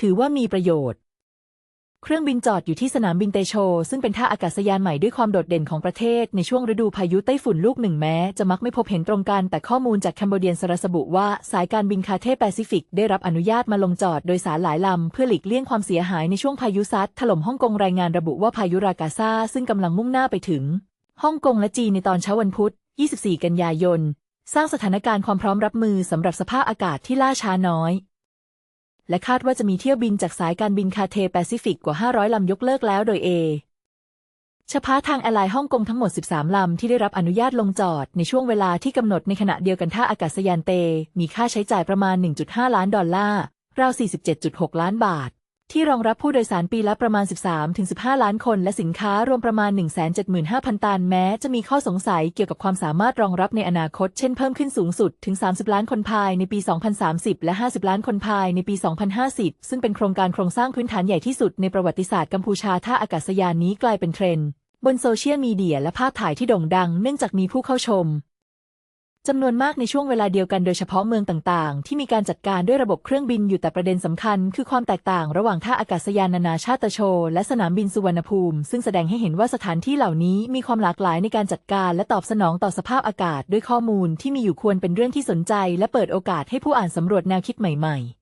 ถือว่ามีประโยชน์ เครื่องบินจอดอยู่ที่สนามบินเตโช ซึ่งเป็นท่าอากาศยานใหม่ด้วยความโดดเด่นของประเทศในช่วงฤดูพายุไต้ฝุ่นลูกหนึ่งแม้ จะมักไม่พบเห็นตรงกัน แต่ข้อมูลจากแคนเบเดียนสระบุว่า สายการบินคาเทแปซิฟิก ได้รับอนุญาตมาลงจอดโดยสารหลายลำ เพื่อหลีกเลี่ยงความเสียหายในช่วงพายุซัดถล่มฮ่องกงรายงานระบุว่าพายุรากาซาซึ่งกำลังมุ่งหน้าไปถึงฮ่องกงและจีนในตอนเช้าวันพุธ 24 กันยายน สร้างสถานการณ์ความพร้อมรับมือสำหรับสภาพอากาศที่ล่าช้าน้อย และคาดว่าจะมีเที่ยวบินจากสายการบินคาเทแปซิฟิกกว่า 500 ลำยกเลิกแล้วโดยเอเฉพาะทางแอร์ไลน์ฮ่องกงทั้งหมด 13 ลำ ที่ได้รับอนุญาตลงจอดในช่วงเวลาที่กำหนดในขณะเดียวกันท่าอากาศยานเต มีค่าใช้จ่ายประมาณ 1.5 ล้านดอลลาร์ ราว 47.6 ล้านบาท ที่รองรับผู้โดยสารปีละประมาณ 13-15 ล้านคน และสินค้ารวมประมาณ 175,000 ตัน แม้จะมีข้อสงสัยเกี่ยวกับความสามารถรองรับในอนาคต เช่นเพิ่มขึ้นสูงสุดถึง 30 ล้านคนภายในปี 2030 และ 50 ล้านคนภายในปี 2050 ซึ่งเป็นโครงการโครงสร้างพื้นฐานใหญ่ที่สุดในประวัติศาสตร์กัมพูชาท่าอากาศยานนี้กลายเป็นเทรนด์บนโซเชียลมีเดียและภาพถ่ายที่โด่งดัง เนื่องจากมีผู้เข้าชม จำนวนมากในช่วงเวลาเดียวกันโดยเฉพาะเมืองต่างๆ ที่มีการจัดการด้วยระบบเครื่องบินอยู่แต่ประเด็นสำคัญ คือความแตกต่างระหว่างท่าอากาศยานนานาชาติโชและสนามบินสุวรรณภูมิ ซึ่งแสดงให้เห็นว่าสถานที่เหล่านี้มีความหลากหลายในการจัดการและตอบสนองต่อสภาพอากาศ ด้วยข้อมูลที่มีอยู่ควรเป็นเรื่องที่สนใจ และเปิดโอกาสให้ผู้อ่านสำรวจแนวคิดใหม่ ๆ